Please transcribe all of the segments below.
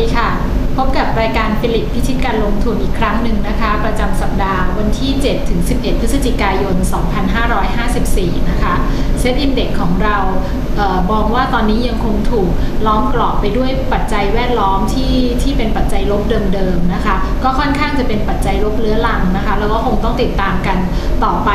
ดีค่ะ พบกับรายการฟิลิปพิชิตการลงทุนอีกครั้งหนึ่งนะคะ ประจำสัปดาห์วันที่ 7 ถึง 11 พฤศจิกายน 2554 นะคะเซตอินเด็กของเราเออมองว่าตอนนี้ยังคงถูกล้อมกรอบไปด้วยปัจจัยแวดล้อมที่ที่เป็นปัจจัยลบเดิมๆนะคะ ก็ค่อนข้างจะเป็นปัจจัยลบเรื้อรังนะคะ แล้วก็คงต้องติดตามกันต่อไป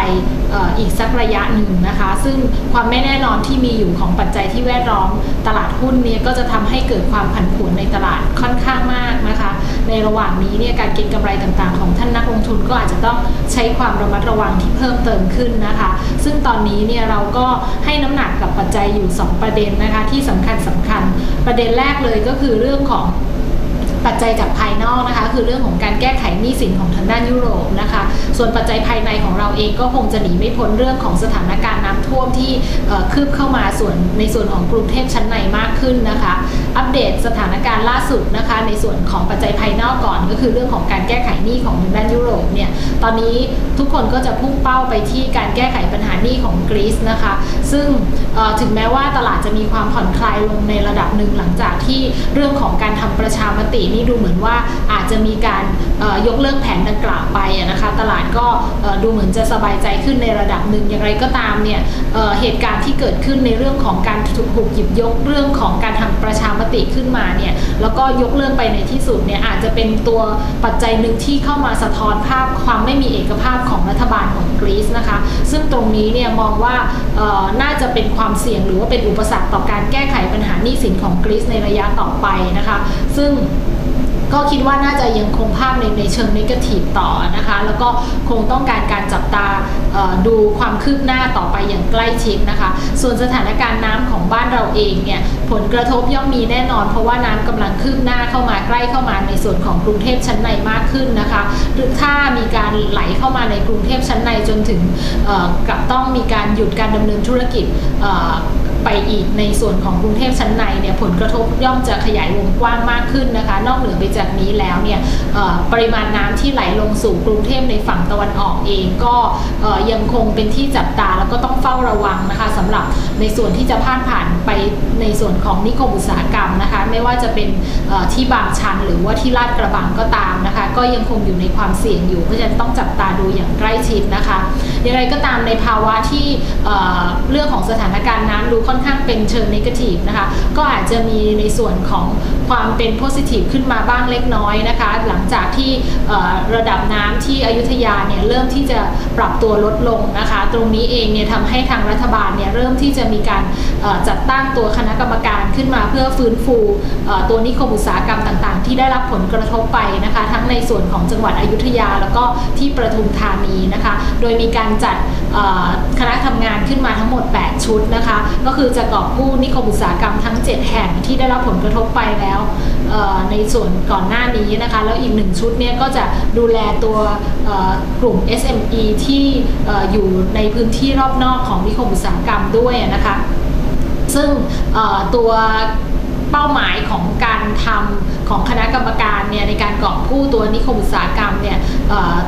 อออีกสักระยะหนึ่งนะคะ ซึ่งความไม่แน่นอนที่มีอยู่ของปัจจัยที่แวดล้อมตลาดหุ้นเนี่ยก็จะทำให้เกิดความผันผวนในตลาดค่อนข้างมากนะคะ ในระหว่างนี้เนี่ยการเก็งกำไรต่างๆ ของท่านนักลงทุนก็อาจจะต้องใช้ความระมัดระวังที่เพิ่มเติมขึ้นนะคะ ซึ่งตอนนี้เนี่ยเราก็ให้น้ำหนักกับปัจจัยอยู่ 2 ประเด็นนะคะที่สำคัญสำคัญ ประเด็นแรกเลยก็คือเรื่องของปัจจัยจากภายนอกนะคะ คือเรื่องของการแก้ไขหนี้สินของทางด้านยุโรปนะคะ ส่วนปัจจัยภายในของเราเองก็คงจะหนีไม่พ้นเรื่องของสถานการณ์น้ำท่วมที่คืบเข้ามาส่วนในส่วนของกรุงเทพชั้นในมากขึ้นนะคะอัปเดตสถานการณ์ล่าสุดนะคะ ในส่วนของปัจจัยภายนอกก่อน ก็คือเรื่องของการแก้ไขหนี้ของทางด้านยุโรปเนี่ยตอนนี้ทุกคนก็จะพุ่งเป้าไปที่การแก้ไขปัญหาหนี้ของกรีซนะคะ ซึ่งถึงแม้ว่าตลาดจะมีความผ่อนคลายลงในระดับหนึ่งหลังจากที่เรื่องของการทำประชามตินี่ดูเหมือนว่าอาจจะมีการ ยกเลิกแผนดังกล่าวไปนะคะตลาดก็ดูเหมือนจะสบายใจขึ้นในระดับหนึ่งอย่างไรก็ตามเนี่ยเเหตุการณ์ที่เกิดขึ้นในเรื่องของการถูกหยิบยกเรื่องของการทำประชามติขึ้นมาเนี่ยแล้วก็ยกเลิกไปในที่สุดเนี่ยอาจจะเป็นตัวปัจจัยหนึ่งที่เข้ามาสะท้อนภาพความไม่มีเอกภาพของรัฐบาลของกรีซนะคะ ซึ่งตรงนี้เนี่ยมองว่าน่าจะเป็นความเสี่ยงหรือว่าเป็นอุปสรรคต่อการแก้ไขปัญหาหนี้สินของกรีซในระยะต่อไปนะคะ ซึ่ง ก็คิดว่าน่าจะยังคงภาพในในเชิงนิเกทีฟต่อนะคะ แล้วก็คงต้องการการจับตาดูความคืบหน้าต่อไปอย่างใกล้ชิดนะคะ ส่วนสถานการณ์น้ำของบ้านเราเองเนี่ยผลกระทบย่อมมีแน่นอน เพราะว่าน้ำกำลังคืบหน้าเข้ามาใกล้เข้ามาในส่วนของกรุงเทพชั้นในมากขึ้นนะคะหรือถ้ามีการไหลเข้ามาในกรุงเทพชั้นในจนถึงกับต้องมีการหยุดการดำเนินธุรกิจ ไปอีกในส่วนของกรุงเทพชั้นในเนี่ยผลกระทบย่อมจะขยายวงกว้างมากขึ้นนะคะ นอกเหนือไปจากนี้แล้วเนี่ยปริมาณน้ำที่ไหลลงสู่กรุงเทพในฝั่งตะวันออกเองก็ยังคงเป็นที่จับตาแล้วก็ต้องเฝ้าระวังนะคะสำหรับในส่วนที่จะผ่านผ่านไปในส่วนของนิคมอุตสาหกรรมนะคะ ไม่ว่าจะเป็นที่บางชันหรือว่าที่ลาดกระบังก็ตามนะคะ ก็ยังคงอยู่ในความเสี่ยงอยู่เพราะฉะนั้นต้องจับตาดูอย่างใกล้ชิดนะคะ อย่างไรก็ตามในภาวะที่เเรื่องของสถานการณ์น้ำดูค่อนข้างเป็นเชิงนกทีฟนะคะก็อาจจะมีในส่วนของ ความเป็นโพซิทีฟขึ้นมาบ้างเล็กน้อยนะคะ หลังจากที่ระดับน้ำที่อยุธยาเนี่ยเริ่มที่จะปรับตัวลดลงนะคะ ตรงนี้เองเนี่ยทำให้ทางรัฐบาลเนี่ยเริ่มที่จะมีการจัดตั้งตัวคณะกรรมการขึ้นมาเพื่อฟื้นฟูตัวนิคมอุตสาหกรรมต่างๆ ที่ได้รับผลกระทบไปนะคะ ทั้งในส่วนของจังหวัดอยุธยาแล้วก็ที่ประทุมธานีนะคะ โดยมีการจัดคณะทำงานขึ้นมาทั้งหมด 8 ชุดนะคะ ก็คือจะกอบกู้นิคมอุตสาหกรรมทั้ง 7 แห่งที่ได้รับผลกระทบไปแล้วในส่วนก่อนหน้านี้นะคะ แล้วอีกหนึ่งชุดเนี่ยก็จะดูแลตัวกลุ่ม SME ที่ออยู่ในพื้นที่รอบนอกของนิคมอุตสาหกรรมด้วยนะคะซึ่งตัว เป้าหมายของการทำของคณะกรรมการเนี่ยในการกอบกู้ตัวนิคมอุตสาหกรรมเนี่ย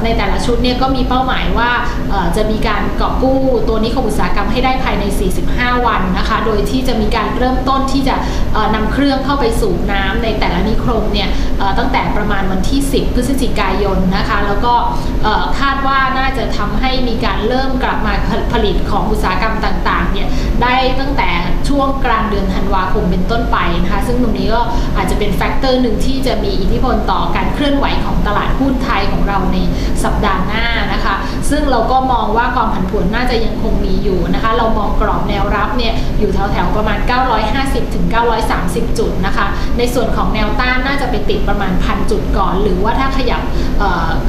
ในแต่ละชุดเนี่ยก็มีเป้าหมายว่าจะมีการกอบกู้ตัวนิคมอุตสาหกรรมให้ได้ภายใน 45 วันนะคะ โดยที่จะมีการเริ่มต้นที่จะเอ่อนำเครื่องเข้าไปสูบน้ำในแต่ละนิคมเนี่ยตั้งแต่ประมาณวันที่ 10 พฤศจิกายนนะคะ แล้วก็คาดว่าน่าจะทำให้มีการเริ่มกลับมาผลิตของอุตสาหกรรมต่างๆเนี่ยได้ตั้งแต่ ช่วงกลางเดือนธันวาคมเป็นต้นไปนะคะ ซึ่งตรงนี้ก็อาจจะเป็นแฟกเตอร์หนึ่งที่จะมีอิทธิพลต่อการเคลื่อนไหวของตลาดหุ้นไทยของเราในสัปดาห์หน้านะคะ ซึ่งเราก็มองว่าความผันผวนน่าจะยังคงมีอยู่นะคะ เรามองกรอบแนวรับเนี่ยอยู่แถวๆประมาณ 950ถึง930 จุดนะคะ ในส่วนของแนวต้านน่าจะไปติดประมาณพันจุดก่อน หรือว่าถ้าขยับ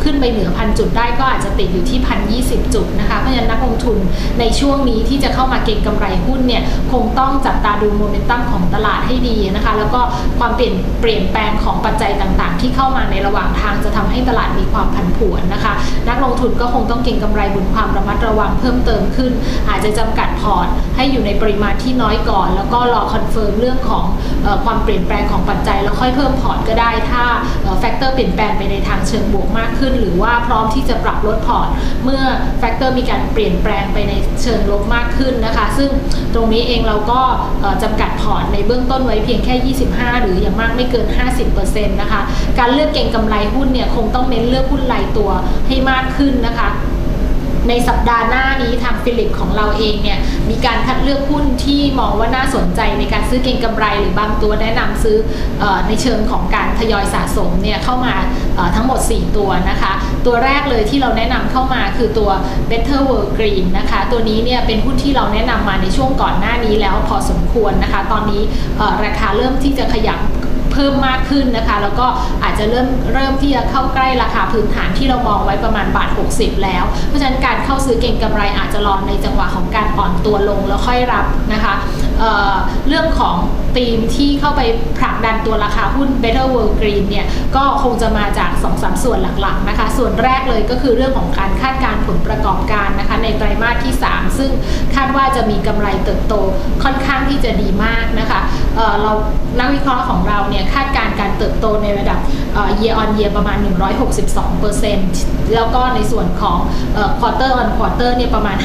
ขึ้นไปเหนือพันจุดได้ก็อาจจะติดอยู่ที่พันยีจุดนะคะเพราะฉะนั้นนักลงทุนในช่วงนี้ที่จะเข้ามาเก็งกำไรหุ้นเนี่ยคงต้องจับตาดูโมเมนตัมของตลาดให้ดีนะคะแล้วก็ความเปลี่ยนเปลี่ยนแปลงของปัจจัยต่างๆ ที่เข้ามาในระหว่างทางจะทำให้ตลาดมีความผันผวนนะคะ นักลงทุนก็คงต้องเก็งกำไรบนความระมัดระวังเพิ่มเติมขึ้น อาจจะจำกัดพอร์ตให้อยู่ในปริมาณที่น้อยก่อน แล้วก็รอคอนเฟิร์มเรื่องของอความเปลี่ยนแปลงของปัจจัยแล้วค่อยเพิ่มพอร์ตก็ได้ถ้าแฟกเตอร์เปลี่ยนแปลงไปในทางเชิงบวกมากขึ้น หรือว่าพร้อมที่จะปรับลดพอร์ตเมื่อแฟกเตอร์มีการเปลี่ยนแปลงไปในเชิงลบมากขึ้นนะคะ ซึ่งตรงนี้เองเราก็จำกัดพอร์ตในเบื้องต้นไว้เพียงแค่ 25 หรืออย่างมากไม่เกิน 50%นะคะ การเลือกเก่งกำไรหุ้นเนี่ยคงต้องเน้นเลือกหุ้นรายตัวให้มากขึ้นนะคะ ในสัปดาห์หน้านี้ทางฟิลิปของเราเองเนี่ยมีการคัดเลือกหุ้นที่มองว่าน่าสนใจในการซื้อเก็งกำไร หรือบางตัวแนะนำซื้ออในเชิงของการทยอยสะสมเนี่ยเข้ามาทั้งหมด 4 ตัวนะคะ ตัวแรกเลยที่เราแนะนำเข้ามาคือตัว Better World Green นะคะ ตัวนี้เนี่ยเป็นหุ้นที่เราแนะนำมาในช่วงก่อนหน้านี้แล้วพอสมควรนะคะ ตอนนี้ราคาเริ่มที่จะขยับ เพิ่มมากขึ้นนะคะ แล้วก็อาจจะเริ่มเริ่มที่จะเข้าใกล้ราคาพื้นฐานที่เรามองไว้ประมาณบาท 60 แล้ว เพราะฉะนั้นการเข้าซื้อเก่งกำไรอาจจะรอในจังหวะของการอ่อนตัวลงแล้วค่อยรับนะคะเเรื่องของธีมที่เข้าไปผลักดันตัวราคาหุ้น Better World Green เนี่ยก็คงจะมาจาก2อสส่วนหลักๆนะคะ ส่วนแรกเลยก็คือเรื่องของการคาดการผลประกอบการนะคะในไตรมาสที่ 3 ซึ่ง ว่าจะมีกำไรเติบโตค่อนข้างที่จะดีมากนะคะเเรานักวิเคราะห์ของเราเนี่ยคาดการการเติบโตในระดับ year on year ประมาณ 162%แล้วก็ในส่วนของ quarter on quarter เนี่ยประมาณ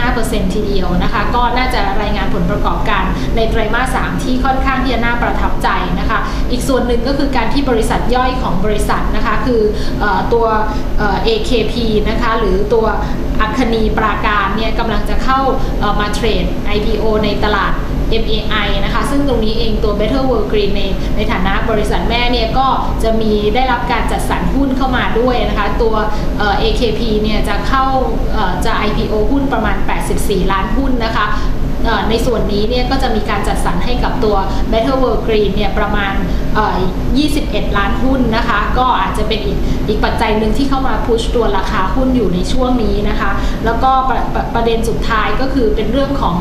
55%ทีเดียวนะคะ ก็น่าจะรายงานผลประกอบการในไตรมาส 3 ที่ค่อนข้างที่จะน่าประทับใจนะคะ อีกส่วนหนึ่งก็คือการที่บริษัทย่อยของบริษัทนะคะ คืออตัว AKP นะคะ หรือตัว อัคนีปราการเนี่ยกำลังจะเข้ามาเทรด IPO ในตลาด MAI นะคะ ซึ่งตรงนี้เองตัว Better World Green ในในฐานะบริษัทแม่เนี่ยก็จะมีได้รับการจัดสรรหุ้นเข้ามาด้วยนะคะ ตัว AKP เนี่ยจะเข้าจะ IPO หุ้นประมาณ 84 ล้านหุ้นนะคะ ในส่วนนี้เนี่ยก็จะมีการจัดสรรให้กับตัว Better World Green เนี่ยประมาณ 21 ล้านหุ้นนะคะ ก็อาจจะเป็นอีกอีกปัจจัยหนึ่งที่เข้ามาพุชตัวราคาหุ้นอยู่ในช่วงนี้นะคะ แล้วก็ประประประเด็นสุดท้ายก็คือเป็นเรื่องของ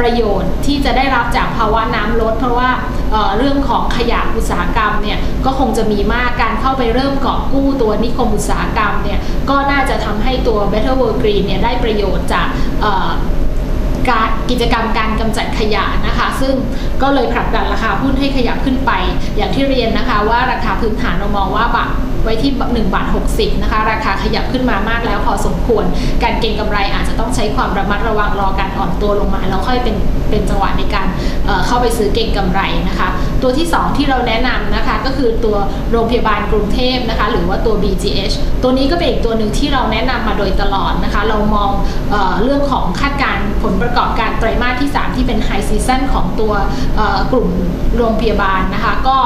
ประโยชน์ที่จะได้รับจากภาวะน้ำลด เพราะว่าเเรื่องของขยะอุตสาหกรรมเนี่ยก็คงจะมีมากการเข้าไปเริ่มเกาะกู้ตัวนิคมอุตสาหกรรมเนี่ยก็น่าจะทำให้ตัว Better World Green เนี่ยได้ประโยชน์จาก การกิจกรรมการกำจัดขยะนะคะ ซึ่งก็เลยผลักดันราคาหุ้นให้ขยับขึ้นไป อย่างที่เรียนนะคะว่าราคาพื้นฐานเรามองว่าบาท ไว้ที่1บาท60นะคะราคาขยับขึ้นมามากแล้วพอสมควร การเก็งกำไรอาจจะต้องใช้ความระมัดระวังรอการอ่อนตัวลงมาแล้วค่อยเป็นเป็นจังหวะในการเเข้าไปซื้อเก็งกำไรนะคะ ตัวที่ 2 ที่เราแนะนำนะคะก็คือตัวโรงพยาบาลกรุงเทพนะคะหรือว่าตัว BGH ตัวนี้ก็เป็นอีกตัวหนึ่งที่เราแนะนำมาโดยตลอดนะคะเรามองเอเรื่องของคาดการผลประกอบการไตรมาสที่ 3 ที่เป็นไฮซีซันของตัวกลุ่มโรงพยาบาลนะคะก็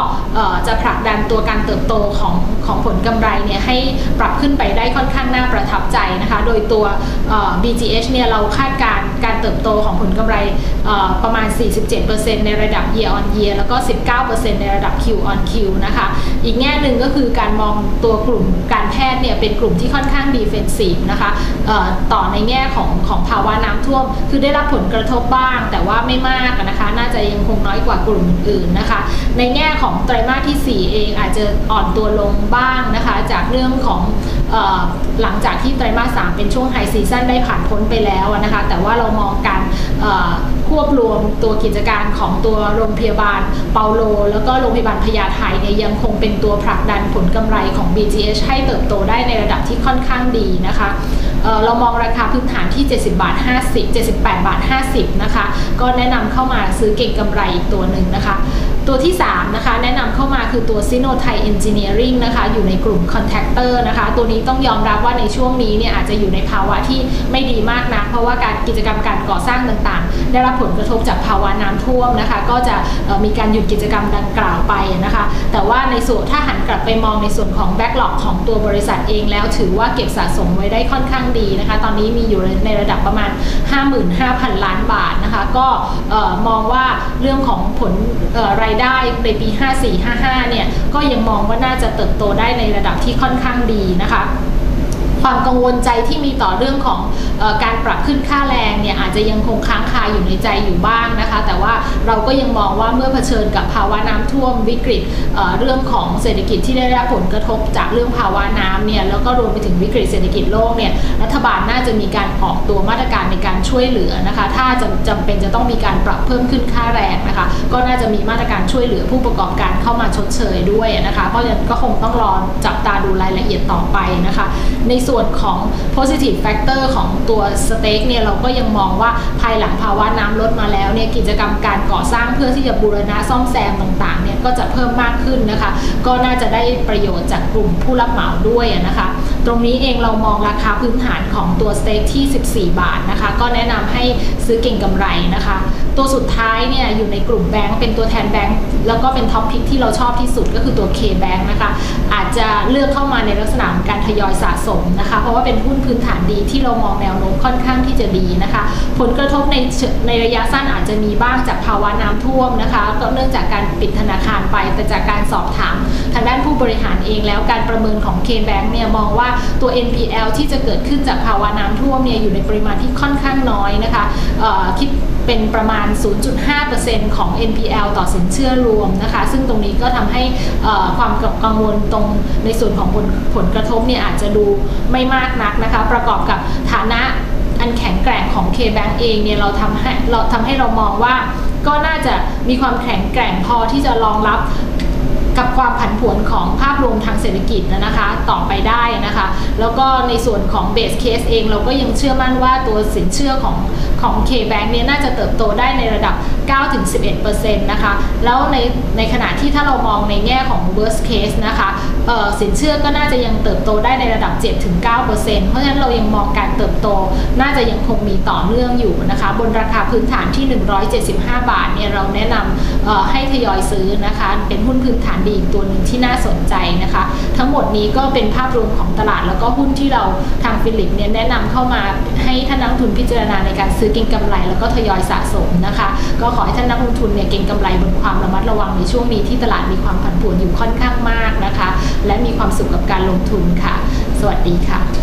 จะผลักดันตัวการเติบโตของของผลกำไรเนี่ยให้ปรับขึ้นไปได้ค่อนข้างน่าประทับใจนะคะ โดยตัว BGH เนี่ยเราคาดการการเติบโตของผลกำไรประมาณ 47%ในระดับ year on year แล้วก็ 19%ในระดับ Q on Q นะคะ อีกแง่หนึ่งก็คือการมองตัวกลุ่มการแพทย์เนี่ยเป็นกลุ่มที่ค่อนข้าง defensive นะคะต่อในแง่ของของภาวะน้ำ ท่วม คือได้รับผลกระทบบ้าง แต่ว่าไม่มากนะคะ น่าจะยังคงน้อยกว่ากลุ่มอื่นๆนะคะ ในแง่ของไตรมาสที่ 4 เองอาจจะอ่อนตัวลงบ้างนะคะ จากเรื่องของหลังจากที่ไตรมาส3เป็นช่วงไฮซีซั่นได้ผ่านพ้นไปแล้วนะคะ แต่ว่าเรามองการควบรวมตัวกิจการของตัวโรงพยาบาลเปาโล แล้วก็โรงพยาบาลพญาไทเนี่ยยังคงเป็นตัวผลักดันผลกำไรของ BGH ให้เติบโตได้ในระดับที่ค่อนข้างดีนะคะ เรามองราคาพื้นฐานที่ 70 บาท 50 78 บาท 50 นะคะ ก็แนะนำเข้ามาซื้อเก่งกำไรอีกตัวหนึ่งนะคะ ตัวที่ 3 นะคะ แนะนำเข้ามาคือตัว s i n o t h a i Engineering นะคะ อยู่ในกลุ่ม Contactor นะคะ ตัวนี้ต้องยอมรับว่าในช่วงนี้เนี่ยอาจจะอยู่ในภาวะที่ไม่ดีมากนะ เพราะว่าการกิจกรรมการก่อสร้างต่างๆ ได้รับผลกระทบจากภาวะน้ำท่วมนะคะ ก็จะมีการหยุดกิจกรรมดังกล่าวไปนะคะ แต่ว่าในส่วนถ้าหันกลับไปมองในส่วนของ Backlog ของตัวบริษัทเองแล้วถือว่าเก็บสะสมไว้ได้ค่อนข้างดีนะคะ ตอนนี้มีอยู่ในระดับประมาณ 55,000 ล้านบาทนะคะ ก็มองว่าเรื่องของผลรายได้ในปี 54-55 เนี่ยก็ยังมองว่าน่าจะเติบโตได้ในระดับที่ค่อนข้างดีนะคะความกังวลใจที่มีต่อเรื่องของอการปรับขึ้นค่าแรงเนี่ยอาจจะยังคงค้างคาอยู่ในใจอยู่บ้างนะคะ แต่ว่าเราก็ยังมองว่าเมื่อเผชิญกับภาวะน้ำท่วมวิกฤตเเรื่องของเศรษฐกิจที่ได้รับผลกระทบจากเรื่องภาวะน้ำเนี่ยแล้วก็รวมไปถึงวิกฤตเศรษฐกิจโลกเนี่ยรัฐบาลน่าจะมีการออกตัวมาตรการ ช่วยเหลือนะคะถ้าจำจำเป็นจะต้องมีการปรับเพิ่มขึ้นค่าแรงนะคะก็น่าจะมีมาตรการช่วยเหลือผู้ประกอบการเข้ามาชดเชยด้วยนะคะเพราะฉะนั้นก็คงต้องรอจับตาดูรายละเอียดต่อไปนะคะในส่วนของ positive factor ของตัวสเต็กเนี่ยเราก็ยังมองว่าภายหลังภาวะน้ำลดมาแล้วเนี่ยกิจกรรมการก่อสร้างเพื่อที่จะบูรณะซ่อมแซมต่างๆเนี่ยก็จะเพิ่มมากขึ้นนะคะ ก็น่าจะได้ประโยชน์จากกลุ่มผู้รับเหมาด้วยนะคะ ตรงนี้เองเรามองราคาพื้นฐานของตัวสเต็กที่ 14 บาทนะคะ ก็แนะนำให้ซื้อเก่งกำไรนะคะ ตัวสุดท้ายเนี่ยอยู่ในกลุ่มแบงก์เป็นตัวแทนแบงก์แล้วก็เป็นท็อปพิกที่เราชอบที่สุดก็คือตัว K-Bank นะคะ อาจจะเลือกเข้ามาในลักษณะของการทยอยสะสมนะคะ เพราะว่าเป็นหุ้นพื้นฐานดีที่เรามองแนวโน้มค่อนข้างที่จะดีนะคะ ผลกระทบในในระยะสั้นอาจจะมีบ้างจากภาวะน้ำท่วมนะคะก็เนื่องจากการปิดธนาคารไปแต่จากการสอบถาม ทางด้านผู้บริหารเองแล้วการประเมินของ K-Bank เนี่ยมองว่าตัว NPL ที่จะเกิดขึ้นจากภาวะน้ำท่วมเนี่ยอยู่ในปริมาณที่ค่อนข้างน้อยนะคะคิดเป็นประมาณ 0.5%ของ NPL ต่อสินเชื่อรวมนะคะ ซึ่งตรงนี้ก็ทำให้ความกังวลตรงในส่วนของผลผลกระทบเนี่ยอาจจะดูไม่มากนักนะคะ ประกอบกับฐานะอันแข็งแกร่งของ K-Bank เองเนี่ยเราทำให้เราทำให้เรามองว่าก็น่าจะมีความแข็งแกร่งพอที่จะรองรับ กับความผันผวนของภาพรวมทางเศรษฐกิจนะคะต่อไปได้นะคะ แล้วก็ในส่วนของเบสเคสเองเราก็ยังเชื่อมั่นว่าตัวสินเชื่อของของ K-Bank เนี่ยน่าจะเติบโตได้ในระดับ 9-11%นะคะ แล้วในในขณะที่ถ้าเรามองในแง่ของ worst case นะคะสินเชื่อก็น่าจะยังเติบโตได้ในระดับ 7-9%เพราะฉะนั้นเรายังมองการเติบโต น่าจะยังคงมีต่อเนื่องอยู่นะคะ บนราคาพื้นฐานที่ 175 บาทเนี่ยเราแนะนำให้ทยอยซื้อนะคะ เป็นหุ้นพื้นฐานดีอีกตัวหนึ่งที่น่าสนใจนะคะ ทั้งหมดนี้ก็เป็นภาพรวมของตลาดแล้วก็หุ้นที่เราทางฟิลิปเนี่ยแนะนำเข้ามาให้ท่านนักทุนพิจารณาในการซื้อเก็งกำไร แล้วก็ทยอยสะสมนะคะ ก็ขอให้ท่านนักลงทุนเนี่ยเก็งกำไรบนความระมัดระวังในช่วงนี้ที่ตลาดมีความผันผวนอยู่ค่อนข้างมากนะคะ และมีความสุขกับการลงทุนค่ะ สวัสดีค่ะ